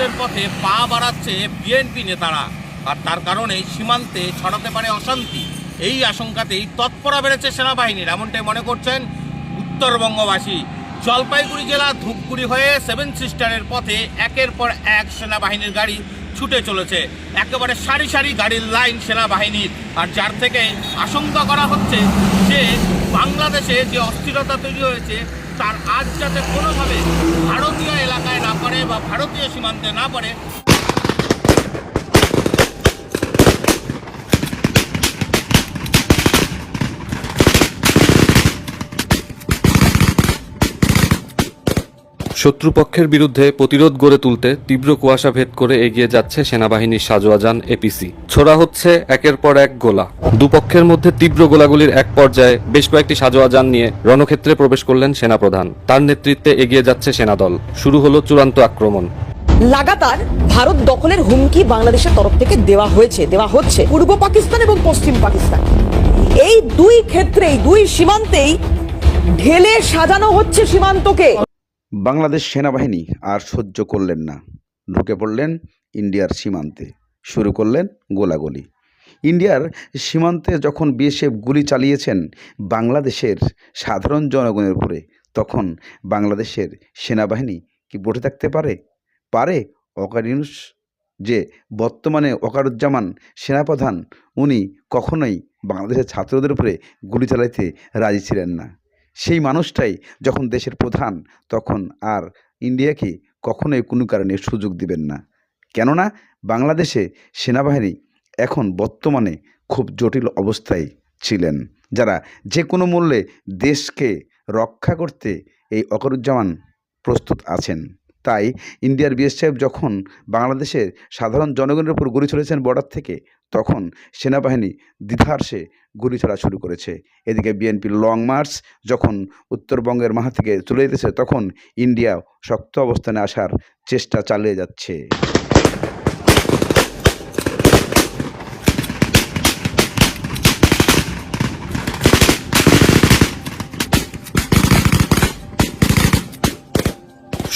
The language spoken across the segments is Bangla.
যুদ্ধের পথে পা বাড়াচ্ছে বিএনপি নেতারা। আর তার কারণে সীমান্তে ছড়াতে পারে অশান্তি। এই আশঙ্কাতেই তৎপরা বেড়েছে সেনাবাহিনীর, এমনটাই মনে করছেন উত্তরবঙ্গবাসী। জলপাইগুড়ি জেলা ধূপগুড়ি হয়ে সেভেন সিস্টারের পথে একের পর এক সেনাবাহিনীর গাড়ি ছুটে চলেছে। একেবারে সারি সারি গাড়ির লাইন সেনাবাহিনীর। আর যার থেকে আশঙ্কা করা হচ্ছে যে বাংলাদেশে যে অস্থিরতা তৈরি হয়েছে, তার আজ যাতে কোনোভাবে ভারতীয় বা ভারতীয় সীমান্তে না পড়ে শত্রুপক্ষের বিরুদ্ধে প্রতিরোধ গড়ে তুলতে তীব্র কুয়াশা ভেদ করে এগিয়ে যাচ্ছে সেনাবাহিনীর সাজোয়াজান এপিসি। ছোড়া হচ্ছে একের পর এক গোলা। দুপক্ষের মধ্যে তীব্র গোলাগুলির এক পর্যায়ে বেশ কয়েকটি সাজোয়াজান নিয়ে রণক্ষেত্রে প্রবেশ করলেন সেনাপ্রধান। তার নেতৃত্বে এগিয়ে যাচ্ছে সেনাদল। শুরু হলো চূড়ান্ত আক্রমণ। লাগাতার ভারত দখলের হুমকি বাংলাদেশের তরফ থেকে দেওয়া হয়েছে, দেওয়া হচ্ছে। পূর্ব পাকিস্তান এবং পশ্চিম পাকিস্তান। এই দুই ক্ষেত্রেই, দুই সীমান্তেই ঢেলে সাজানো হচ্ছে সীমান্তকে। বাংলাদেশ সেনাবাহিনী আর সহ্য করলেন না। ঢুকে পড়লেন ইন্ডিয়ার সীমান্তে। শুরু করলেন গোলাগুলি। ইন্ডিয়ার সীমান্তে যখন বিএসএফ গুলি চালিয়েছেন বাংলাদেশের সাধারণ জনগণের উপরে, তখন বাংলাদেশের সেনাবাহিনী কি বসে থাকতে পারে? পারে অকারিনুস যে বর্তমানে ওকারুজ্জামান সেনাপ্রধান, উনি কখনোই বাংলাদেশের ছাত্রদের উপরে গুলি চালাইতে রাজি ছিলেন না। সেই মানুষটাই যখন দেশের প্রধান, তখন আর ইন্ডিয়াকে কখনোই কোনো কারণে সুযোগ দিবেন না। কেননা বাংলাদেশে সেনাবাহিনী এখন বর্তমানে খুব জটিল অবস্থায় ছিলেন, যারা যে কোনো মূল্যে দেশকে রক্ষা করতে এই অকরুজ্জামান প্রস্তুত আছেন। তাই ইন্ডিয়ার বিএসএফ যখন বাংলাদেশের সাধারণ জনগণের উপর গুলি চলেছেন বর্ডার থেকে তখন সেনাবাহিনী দ্বিধার্সে গুলি চলা শুরু করেছে। এদিকে বিএনপির লং মার্চ যখন উত্তরবঙ্গের মাথা থেকে চলে যেতেছে তখন ইন্ডিয়া শক্ত অবস্থানে আসার চেষ্টা চালিয়ে যাচ্ছে।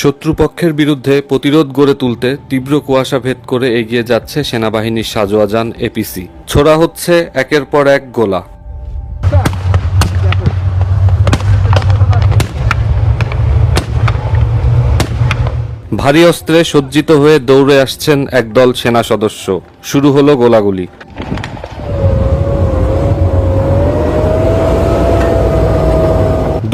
শত্রুপক্ষের বিরুদ্ধে প্রতিরোধ গড়ে তুলতে তীব্র কুয়াশা ভেদ করে এগিয়ে যাচ্ছে সেনাবাহিনীর সাজোয়াজান এপিসি। ছোড়া হচ্ছে একের পর এক গোলা। ভারী অস্ত্রে সজ্জিত হয়ে দৌড়ে আসছেন একদল সেনা সদস্য। শুরু হলো গোলাগুলি।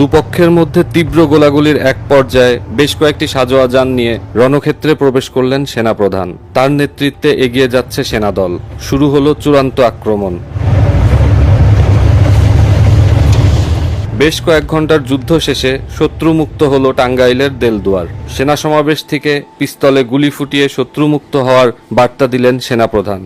দুপক্ষের মধ্যে তীব্র গোলাগুলির এক পর্যায়ে বেশ কয়েকটি সাজোয়া যান নিয়ে রণক্ষেত্রে প্রবেশ করলেন সেনাপ্রধান। তার নেতৃত্বে এগিয়ে যাচ্ছে সেনাদল। শুরু হলো চূড়ান্ত আক্রমণ। বেশ কয়েক ঘণ্টার যুদ্ধ শেষে শত্রুমুক্ত হল টাঙ্গাইলের দেলদুয়ার। সেনা সমাবেশ থেকে পিস্তলে গুলি ফুটিয়ে শত্রুমুক্ত হওয়ার বার্তা দিলেন সেনাপ্রধান।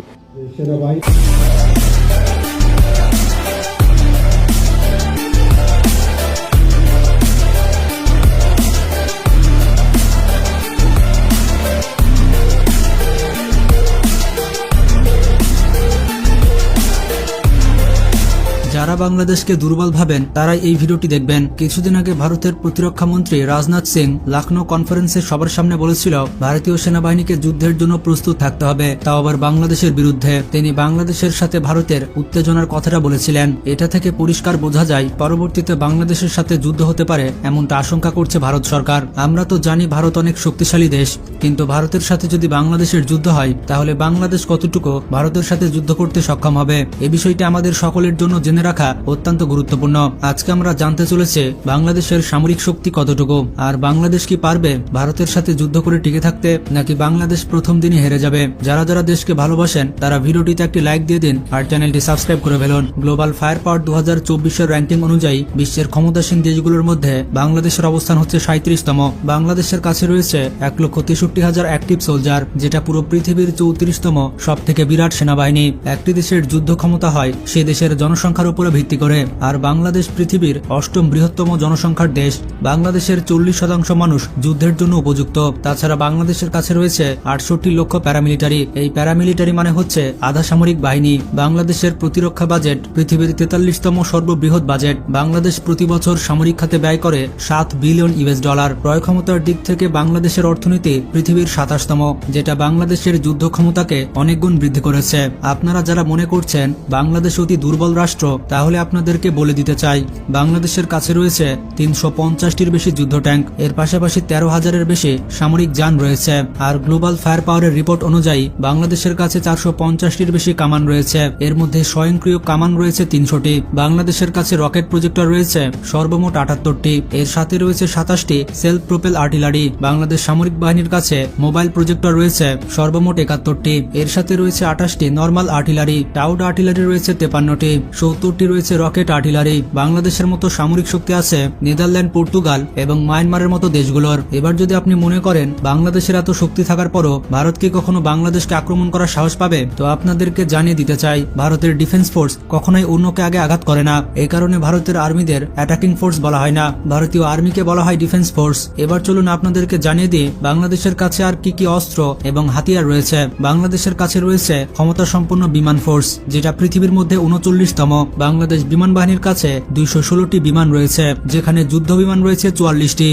বাংলাদেশকে দুর্বল ভাবেন, তারাই এই ভিডিওটি দেখবেন। কিছুদিন আগে ভারতের প্রতিরক্ষা মন্ত্রী রাজনাথ সিং লখনৌ কনফারেন্সে সবার সামনে বলেছিল, ভারতীয় সেনাবাহিনীকে যুদ্ধের জন্য প্রস্তুত থাকতে হবে, তাও আবার বাংলাদেশের বিরুদ্ধে। তিনি বাংলাদেশের সাথে ভারতের উত্তেজনার কথাটা বলেছিলেন। এটা থেকে পরিষ্কার বোঝা যায়, পরবর্তীতে বাংলাদেশের সাথে যুদ্ধ হতে পারে এমনটা আশঙ্কা করছে ভারত সরকার। আমরা তো জানি ভারত অনেক শক্তিশালী দেশ, কিন্তু ভারতের সাথে যদি বাংলাদেশের যুদ্ধ হয়, তাহলে বাংলাদেশ কতটুকু ভারতের সাথে যুদ্ধ করতে সক্ষম হবে? এ বিষয়টি আমাদের সকলের জন্য জেনে রাখা অত্যন্ত গুরুত্বপূর্ণ। আজকে আমরা জানতে চলেছে বাংলাদেশের সামরিক শক্তি কতটুকু, আর বাংলাদেশ কি পারবে ভারতের সাথে যুদ্ধ করে টিকে থাকতে, নাকি বাংলাদেশ প্রথম দিনই হেরে যাবে? যারা যারা দেশকে ভালোবাসেন, তারা ভিডিওটিতে একটি লাইক দিয়ে দিন, আর চ্যানেলটি সাবস্ক্রাইব করে ফেলুন। গ্লোবাল ফায়ার পাওয়ার দু হাজার চব্বিশের র্যাঙ্কিং অনুযায়ী বিশ্বের ক্ষমতাসীন দেশগুলোর মধ্যে বাংলাদেশের অবস্থান হচ্ছে সাঁত্রিশতম। বাংলাদেশের কাছে রয়েছে এক লক্ষ তেষট্টি হাজার অ্যাক্টিভ সোলজার যেটা পুরো পৃথিবীর চৌত্রিশতম সব থেকে বিরাট সেনাবাহিনী। একটি দেশের যুদ্ধ ক্ষমতা হয়, সে দেশের জনসংখ্যার উপরে ভিত্তি করে। আর বাংলাদেশ পৃথিবীর অষ্টম বৃহত্তম জনসংখ্যার দেশ, বাংলাদেশের চল্লিশ শতাংশ মানুষ যুদ্ধের জন্য উপযুক্ত। তাছাড়া বাংলাদেশের কাছে রয়েছে আটষট্টি লক্ষ প্যারামিলিটারি। এই প্যারামিলিটারি মানে হচ্ছে আধা সামরিক বাহিনী। বাংলাদেশের প্রতিরক্ষা বাজেট পৃথিবীর তেতাল্লিশতম সর্ববৃহৎ বাজেট। বাংলাদেশ প্রতি বছর সামরিক খাতে ব্যয় করে সাত বিলিয়ন ইউএস ডলার। ক্রয় ক্ষমতার দিক থেকে বাংলাদেশের অর্থনীতি পৃথিবীর সাতাশতম, যেটা বাংলাদেশের যুদ্ধ ক্ষমতাকে অনেক গুণ বৃদ্ধি করেছে। আপনারা যারা মনে করছেন বাংলাদেশ অতি দুর্বল রাষ্ট্র, তাহলে আপনাদেরকে বলে দিতে চাই, বাংলাদেশের কাছে রয়েছে তিনশো পঞ্চাশটির বেশি যুদ্ধ ট্যাঙ্ক। এর পাশাপাশি তেরো হাজারের বেশি সামরিক যান রয়েছে। আর গ্লোবাল ফায়ার পাওয়ারের রিপোর্ট অনুযায়ী, বাংলাদেশের কাছে চারশো পঞ্চাশটির বেশি কামান রয়েছে। এর মধ্যে স্বয়ংক্রিয় কামান রয়েছে তিনশোটি। বাংলাদেশের কাছে রকেট প্রজেক্টর রয়েছে সর্বমোট আটাত্তরটি। এর সাথে রয়েছে সাতাশটি সেলফ প্রোপেল আর্টিলারি। বাংলাদেশ সামরিক বাহিনীর কাছে মোবাইল প্রজেক্টর রয়েছে সর্বমোট একাত্তরটি। এর সাথে রয়েছে আঠাশটি নর্মাল আর্টিলারি। টাউড আর্টিলারি রয়েছে তেপান্নটি। সত্তরটি রয়েছে রকেট আর্টিলারি। বাংলাদেশের মতো সামরিক শক্তি আছে নেদারল্যান্ড, পর্তুগাল এবং মায়ানমারের মতো দেশগুলোর। এবার যদি আপনি মনে করেন বাংলাদেশের এত শক্তি থাকার পরও ভারত কি কখনো বাংলাদেশকে আক্রমণ করার সাহস পাবে, তো আপনাদেরকে জানিয়ে দিতে চাই, ভারতের ডিফেন্স ফোর্স কখনোই অন্যকে আগে আঘাত করে না। এই কারণে ভারতের আর্মিদের অ্যাটাকিং ফোর্স বলা হয় না, ভারতীয় আর্মিকে বলা হয় ডিফেন্স ফোর্স। এবার চলুন আপনাদেরকে জানিয়ে দিই, বাংলাদেশের কাছে আর কি কি অস্ত্র এবং হাতিয়ার রয়েছে। বাংলাদেশের কাছে রয়েছে ক্ষমতা সম্পন্ন বিমান ফোর্স, যেটা পৃথিবীর মধ্যে উনচল্লিশতম। বাংলাদেশ বিমান বাহিনীর কাছে দুইশো ষোলোটি বিমান রয়েছে যেখানে যুদ্ধ বিমান রয়েছে চুয়াল্লিশটি।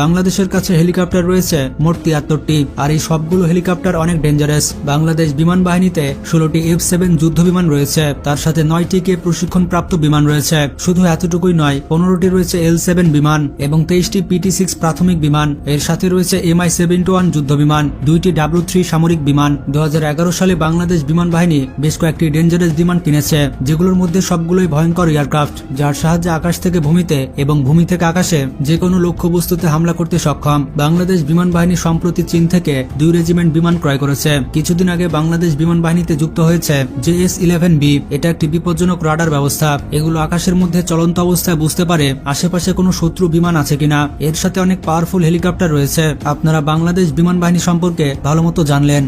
বাংলাদেশের কাছে হেলিকপ্টার রয়েছে মোট তিয়াত্তরটি, আর এই সবগুলো হেলিকপ্টার অনেক ডেঞ্জারাস বাংলাদেশ বিমান বাহিনীতে ষোলোটি এফ সেভেন যুদ্ধ বিমান রয়েছে, তার সাথে নয়টি কে প্রশিক্ষণ প্রাপ্ত বিমান রয়েছে। শুধু এতটুকুই নয়, পনেরোটি রয়েছে এল সেভেন বিমান এবং তেইশটি পিটি সিক্স প্রাথমিক বিমান, এর সাথে রয়েছে এমআই সেভেন্টি ওয়ান যুদ্ধ বিমান দুইটি ডাব্লু থ্রি সামরিক বিমান। দু হাজার এগারো সালে বাংলাদেশ বিমান বাহিনী বেশ কয়েকটি ডেঞ্জারাস বিমান কিনেছে, যেগুলোর মধ্যে সবগুলোই ভয়ঙ্কর এয়ারক্রাফট যার সাহায্যে আকাশ থেকে ভূমিতে এবং ভূমি থেকে আকাশে যে কোনো লক্ষ্যবস্তুতে হামলা করতে সক্ষম। বাংলাদেশ বিমান বাহিনী সম্প্রতি চীন থেকে দুই রেজিমেন্ট বিমান ক্রয় করেছে। কিছুদিন আগে বাংলাদেশ বিমান বাহিনীতে যুক্ত হয়েছে জে এস ইলেভেন বি। এটা একটি বিপজ্জনক রাডার ব্যবস্থা। এগুলো আকাশের মধ্যে চলন্ত অবস্থায় বুঝতে পারে আশেপাশে কোনো শত্রু বিমান আছে কিনা। এর সাথে অনেক পাওয়ারফুল হেলিকপ্টার রয়েছে। আপনারা বাংলাদেশ বিমান বাহিনী সম্পর্কে ভালো মতো জানলেন।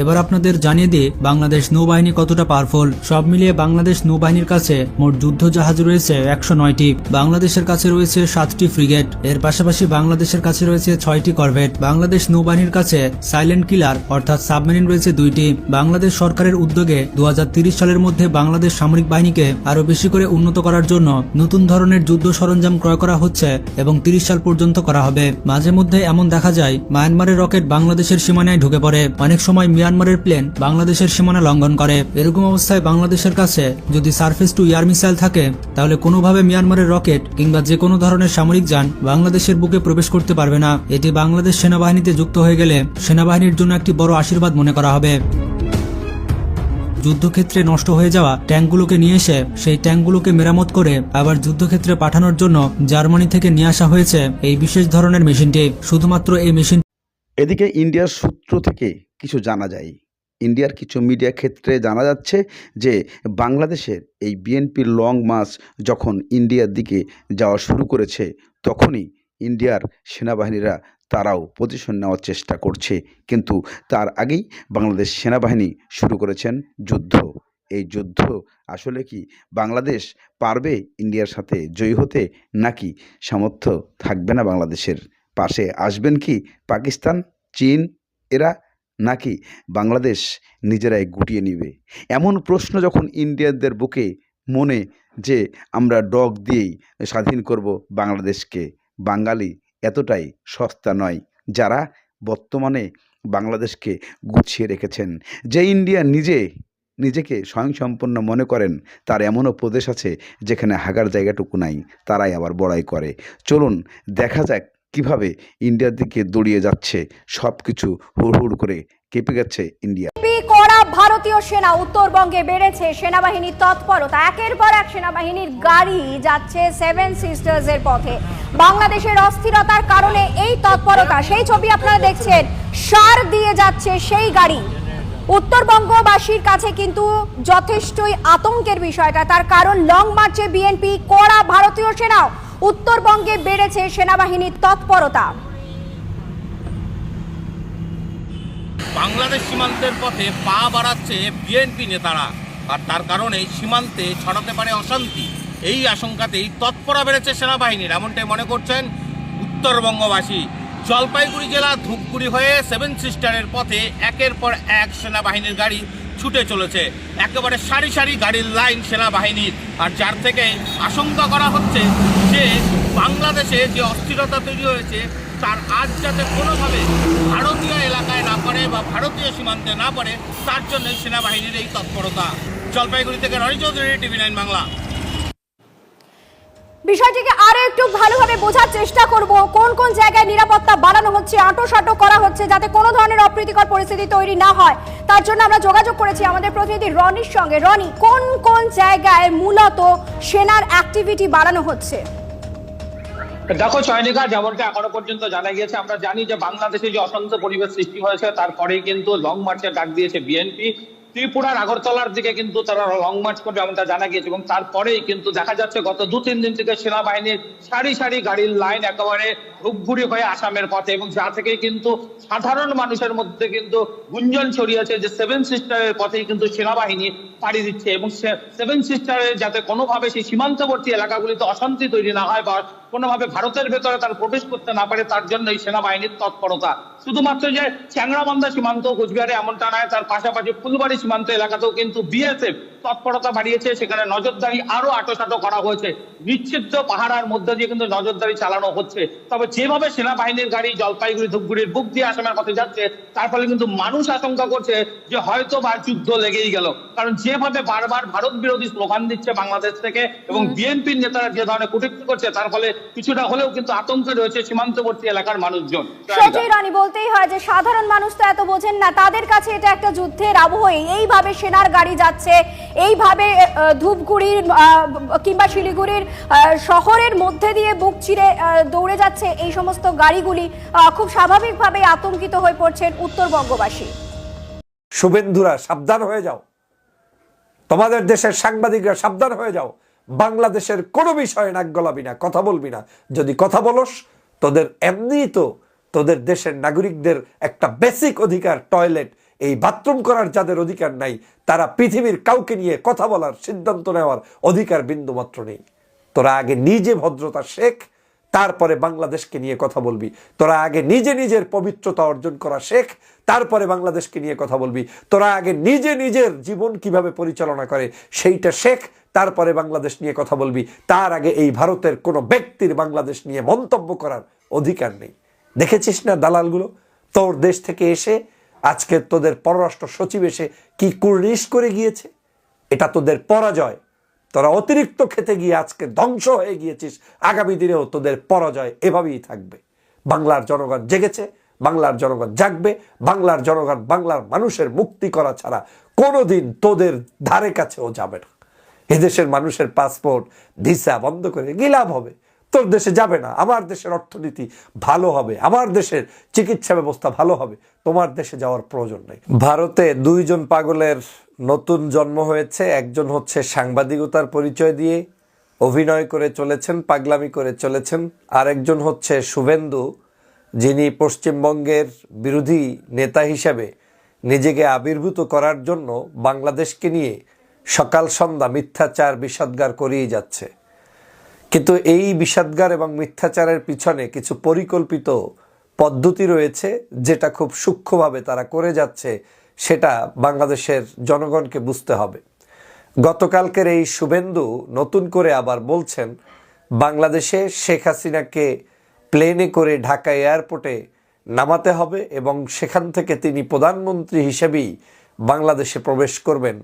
এবার আপনাদের জানিয়ে দিই, বাংলাদেশ নৌবাহিনী কতটা পাওয়ারফুল সব মিলিয়ে বাংলাদেশ নৌবাহিনীর কাছে মোট যুদ্ধ জাহাজ রয়েছে একশো নয়টি। বাংলাদেশের কাছে রয়েছে সাতটি ফ্রিগেট এর পাশাপাশি বাংলাদেশের কাছে রয়েছে ছয়টি করভেট বাংলাদেশ নৌবাহিনীর কাছে সাইলেন্ট কিলার অর্থাৎ সাবমেরিন রয়েছে দুইটি। বাংলাদেশ সরকারের উদ্যোগে দু সালের মধ্যে বাংলাদেশ সামরিক বাহিনীকে আরও বেশি করে উন্নত করার জন্য নতুন ধরনের যুদ্ধ সরঞ্জাম ক্রয় করা হচ্ছে এবং তিরিশ সাল পর্যন্ত করা হবে। মাঝে মধ্যে এমন দেখা যায়, মায়ানমারের রকেট বাংলাদেশের সীমানায় ঢুকে পড়ে। অনেক সময় মিয়ানমারের প্লেন বাংলাদেশের সীমানা লঙ্ঘন করে। এরকম অবস্থায় বাংলাদেশের কাছে যদি সার্ফেস টু এয়ার মিসাইল থাকে, তাহলে কোনোভাবে মিয়ানমারের রকেট কিংবা যে কোনো ধরনের সামরিক যান বাংলাদেশের বুকে প্রবেশ করতে পারবে না। এটি বাংলাদেশ সেনাবাহিনীতে যুক্ত হয়ে গেলে সেনাবাহিনীর জন্য একটি বড় আশীর্বাদ মনে করা হবে। যুদ্ধক্ষেত্রে নষ্ট হয়ে যাওয়া ট্যাঙ্কগুলোকে নিয়ে এসে সেই ট্যাঙ্কগুলোকে মেরামত করে আবার যুদ্ধক্ষেত্রে পাঠানোর জন্য জার্মানি থেকে নিয়ে আসা হয়েছে এই বিশেষ ধরনের মেশিনটি। শুধুমাত্র এই মেশিন এদিকে ইন্ডিয়ার সূত্র থেকে কিছু জানা যায়। ইন্ডিয়ার কিছু মিডিয়া ক্ষেত্রে জানা যাচ্ছে যে, বাংলাদেশের এই বিএনপির লং মার্চ যখন ইন্ডিয়ার দিকে যাওয়া শুরু করেছে, তখনই ইন্ডিয়ার সেনাবাহিনীরা তারাও পজিশন নেওয়ার চেষ্টা করছে। কিন্তু তার আগেই বাংলাদেশ সেনাবাহিনী শুরু করেছেন যুদ্ধ। এই যুদ্ধ আসলে কি বাংলাদেশ পারবে ইন্ডিয়ার সাথে জয়ী হতে, নাকি সামর্থ্য থাকবে না বাংলাদেশের? পাশে আসবেন কি পাকিস্তান, চীন? এরা নাকি বাংলাদেশ নিজেরাই গুটিয়ে নিবে? এমন প্রশ্ন যখন ইন্ডিয়ানদের বুকে মনে যে আমরা ডগ দিয়েই স্বাধীন করব বাংলাদেশকে, বাঙালি এতটাই সস্তা নয় যারা বর্তমানে বাংলাদেশকে গুছিয়ে রেখেছেন। যে ইন্ডিয়া নিজে, নিজেকে স্বয়ংসম্পন্ন মনে করেন, তার এমনও প্রদেশ আছে যেখানে হাগার জায়গাটুকু নাই, তারাই আবার বড়াই করে। চলুন, দেখা যাক কীভাবে ইন্ডিয়ার দিকে দৌড়িয়ে যাচ্ছে সব কিছু হুড় করে কেঁপে গেছে ইন্ডিয়া করা ভারতীয় সেনা উত্তরবঙ্গে বেড়েছে সেনাবাহিনীর তৎপরতা। একের পর এক সেনাবাহিনীর গাড়ি যাচ্ছে সেভেন সিস্টার্স এর পথে। বাংলাদেশের অস্থিরতার কারণে এই তৎপরতা, সেই ছবি আপনারা দেখছেন, সার দিয়ে যাচ্ছে সেই গাড়ি। উত্তরবঙ্গবাসীর কাছে কিন্তু যথেষ্টই আতঙ্কের বিষয়টা, তার কারণ লং মার্চে বিএনপি কড়া ভারতীয় সেনাও। উত্তরবঙ্গে বেড়েছে সেনাবাহিনীর তৎপরতা। বাংলাদেশ সীমান্তের পথে পা বাড়াচ্ছে বিএনপি নেতারা, আর তার কারণে সীমান্তে ছড়াতে পারে অশান্তি। এই আশঙ্কাতেই তৎপরা বেড়েছে সেনাবাহিনীর, এমনটাই মনে করছেন উত্তরবঙ্গবাসী। জলপাইগুড়ি জেলা ধূপগুড়ি হয়ে সেভেন সিস্টারের পথে একের পর এক সেনাবাহিনীর গাড়ি ছুটে চলেছে। একেবারে সারি সারি গাড়ির লাইন সেনাবাহিনীর। আর যার থেকে আশঙ্কা করা হচ্ছে যে বাংলাদেশে যে অস্থিরতা তৈরি হয়েছে, তার আজ যাতে কোনোভাবে ভারতীয় এলাকায় না পড়ে বা ভারতীয় সীমান্তে না পড়ে, তার জন্যই সেনাবাহিনীর এই তৎপরতা। জলপাইগুড়ি থেকে রনি চৌধুরী, টিভি নাইন বাংলা। বিষয়টিকে আরও একটু ভালোভাবে বোঝার চেষ্টা করব। কোন কোন জায়গায় নিরাপত্তা বাড়ানো হচ্ছে আঁটো করা হচ্ছে যাতে কোনো ধরনের অপ্রীতিকর পরিস্থিতি তৈরি না হয়। তার জন্য আমরা যোগাযোগ করেছি আমাদের প্রতিনিধি রনির সঙ্গে। রনি, কোন কোন জায়গায় মূলত সেনার অ্যাক্টিভিটি বাড়ানো হচ্ছে? দেখো চয়নিকা যেমনটা এখনও পর্যন্ত জানা গিয়েছে, আমরা জানি যে বাংলাদেশে যে অশান্ত পরিবেশ সৃষ্টি হয়েছে, তারপরেই কিন্তু লং মার্চের ডাক দিয়েছে বিএনপি ত্রিপুরার আগরতলার দিকে কিন্তু তারা লং মার্চ করবে এমনটা জানা গিয়েছে এবং তারপরেই কিন্তু দেখা যাচ্ছে গত দু, তিন দিন থেকে সেনাবাহিনীর সারি সারি গাড়ির লাইন একেবারে ধূপগুড়ি হয়ে আসামের পথে এবং যা থেকে কিন্তু সাধারণ মানুষের মধ্যে কিন্তু গুঞ্জন ছড়িয়েছে যে সেভেন সিস্টারের পথেই কিন্তু সেনাবাহিনী পাড়ি দিচ্ছে এবং সেভেন সিস্টারের যাতে কোনোভাবে সেই সীমান্তবর্তী এলাকাগুলিতে অশান্তি তৈরি না হয় বা কোনোভাবে ভারতের ভেতরে তার প্রবেশ করতে না পারে, তার জন্য এই সেনাবাহিনীর তৎপরতা। শুধুমাত্র যে চ্যাংরাবান্ধা সীমান্ত কোচবিহারে এমনটা নয়, তার পাশাপাশি ফুলবাড়ি সীমান্ত এলাকাতেও কিন্তু বিএসএফ তৎপরতা বাড়িয়েছে। সেখানে নজরদারি আরও আটোসাটো করা হয়েছে। নিশ্চিদ্র পাহাড়ার মধ্যে দিয়ে কিন্তু নজরদারি চালানো হচ্ছে। তবে যেভাবে সেনাবাহিনীর গাড়ি জলপাইগুড়ি ধূপগুড়ির বুক দিয়ে আসামের পথে যাচ্ছে তার ফলে কিন্তু মানুষ আশঙ্কা করছে যে হয়তো বা যুদ্ধ লেগেই গেল। কারণ যেভাবে বারবার ভারত বিরোধী স্লোগান দিচ্ছে বাংলাদেশ থেকে এবং বিএনপির নেতারা যে ধরনের কটূক্তি করছে তার ফলে কিছুটা হলেও কিন্তু আতঙ্কে রয়েছে সীমান্তবর্তী এলাকার মানুষজন। রানী বলতেই হয় যে সাধারণ মানুষ তো এত বোঝেন না। তাদের কাছে এটা একটা যুদ্ধের আবহই এইভাবে সেনার গাড়ি যাচ্ছে, এইভাবে ধূপগুড়ির কিংবা শিলিগুড়ির শহরের মধ্যে দিয়ে বুক চিরে দৌড়ে যাচ্ছে এই সমস্ত গাড়িগুলি খুব স্বাভাবিকভাবে আতঙ্কিত হয়ে পড়ছেন উত্তরবঙ্গবাসী শুভেন্দুরা, সাবধান হয়ে যাও। তোমাদের দেশের সাংবাদিকরা সাবধান হয়ে যাও। বাংলাদেশের কোনো বিষয়ে নাক গলাবি না, কথা বলবি না। যদি কথা বলস, তোদের এমনি তো তোদের দেশের নাগরিকদের একটা বেসিক অধিকার টয়লেট এই বাথরুম করার যাদের অধিকার নাই, তারা পৃথিবীর কাউকে নিয়ে কথা বলার সিদ্ধান্ত নেওয়ার অধিকার বিন্দুমাত্র নেই। তোরা আগে নিজে ভদ্রতা শেখ, তারপরে বাংলাদেশকে নিয়ে কথা বলবি। তোরা আগে নিজে নিজের পবিত্রতা অর্জন করা শেখ, তারপরে বাংলাদেশকে নিয়ে কথা বলবি। তোরা আগে নিজে নিজের জীবন কীভাবে পরিচালনা করে, সেইটা শেখ, তারপরে বাংলাদেশ নিয়ে কথা বলবি। তার আগে এই ভারতের কোনো ব্যক্তির বাংলাদেশ নিয়ে মন্তব্য করার অধিকার নেই। দেখেছিস না দালালগুলো? তোর দেশ থেকে এসে আজকে তোদের পররাষ্ট্র সচিব এসে কি কুর্নিশ করে গিয়েছে? এটা তোদের পরাজয়। তোরা অতিরিক্ত খেতে গিয়ে আজকে ধ্বংস হয়ে গিয়েছিস। আগামী দিনেও তোদের পরাজয় এভাবেই থাকবে। বাংলার জনগণ জেগেছে, বাংলার জনগণ জাগবে, বাংলার জনগণ বাংলার মানুষের মুক্তি করা ছাড়া কোনোদিন তোদের ধারে কাছেও যাবে না। এদেশের মানুষের পাসপোর্ট ভিসা বন্ধ করে গিলাভ হবে। তোর দেশে যাবে না। আমার দেশের অর্থনীতি ভালো হবে। আমার দেশের চিকিৎসা ব্যবস্থা ভালো হবে। তোমার দেশে যাওয়ার প্রয়োজন নেই। ভারতে দুইজন পাগলের নতুন জন্ম হয়েছে। একজন হচ্ছে সাংবাদিকতার পরিচয় দিয়ে অভিনয় করে চলেছেন, পাগলামি করে চলেছেন। আর একজন হচ্ছে শুভেন্দু, যিনি পশ্চিমবঙ্গের বিরোধী নেতা হিসেবে নিজেকে আবির্ভূত করার জন্য বাংলাদেশকে নিয়ে সকাল সন্ধ্যা মিথ্যাচার, বিষাদগার করেই যাচ্ছে। কিন্তু এই বিষাদগার এবং মিথ্যাচারের পিছনে কিছু পরিকল্পিত পদ্ধতি রয়েছে যেটা খুব সূক্ষ্মভাবে তারা করে যাচ্ছে, সেটা বাংলাদেশের জনগণকে বুঝতে হবে। গতকালকের এই শুভেন্দু নতুন করে আবার বলছেন, বাংলাদেশে শেখ হাসিনাকে প্লেনে করে ঢাকা এয়ারপোর্টে নামাতে হবে এবং সেখান থেকে তিনি প্রধানমন্ত্রী হিসেবেই বাংলাদেশে প্রবেশ করবেন।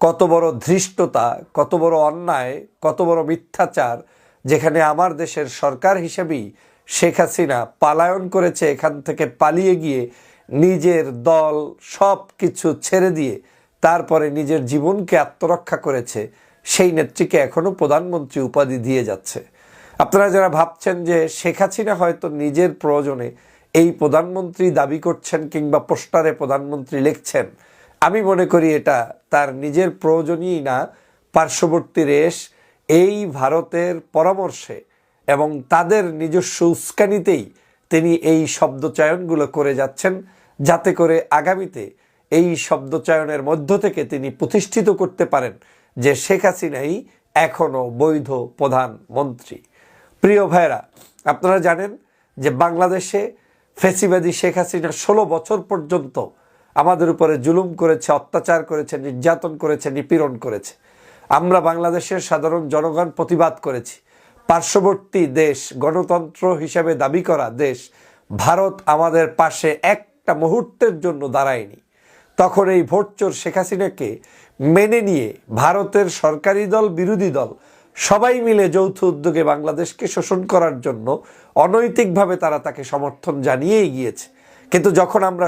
কত বড় ধৃষ্টতা, কত বড় অন্যায়, কত বড় মিথ্যাচার যেখানে আমার দেশের সরকার হিসেবেই শেখ হাসিনা পালায়ন করেছে, এখান থেকে পালিয়ে গিয়ে নিজের দল সব কিছু ছেড়ে দিয়ে তারপরে নিজের জীবনকে আত্মরক্ষা করেছে, সেই নেত্রীকে এখনও প্রধানমন্ত্রী উপাধি দিয়ে যাচ্ছে। আপনারা যারা ভাবছেন যে শেখ হাসিনা হয়তো নিজের প্রয়োজনে এই প্রধানমন্ত্রী দাবি করছেন কিংবা পোস্টারে প্রধানমন্ত্রী লিখছেন, আমি মনে করি এটা তার নিজের প্রয়োজনই না, পার্শ্ববর্তী রেশ এই ভারতের পরামর্শে এবং তাদের নিজস্ব উস্কানিতেই তিনি এই শব্দচয়নগুলো করে যাচ্ছেন, যাতে করে আগামীতে এই শব্দচয়নের মধ্য থেকে তিনি প্রতিষ্ঠিত করতে পারেন যে শেখ হাসিনাই এখনও বৈধ প্রধানমন্ত্রী। প্রিয় ভাইরা আপনারা জানেন যে বাংলাদেশে ফেসিবাদী শেখ হাসিনা ষোলো বছর পর্যন্ত আমাদের উপরে জুলুম করেছে, অত্যাচার করেছে, নির্যাতন করেছে, নিপীড়ন করেছে। আমরা বাংলাদেশের সাধারণ জনগণ প্রতিবাদ করেছি। পার্শ্ববর্তী দেশ, গণতন্ত্র হিসেবে দাবি করা দেশ, ভারত আমাদের পাশে একটা মুহূর্তের জন্য দাঁড়ায়নি। তখন এই ভোটচোর শেখ হাসিনাকে মেনে নিয়ে ভারতের সরকারি দল, বিরোধী দল সবাই মিলে যৌথ উদ্যোগে বাংলাদেশকে শোষণ করার জন্য অনৈতিকভাবে তারা তাকে সমর্থন জানিয়েই গিয়েছে। কিন্তু যখন আমরা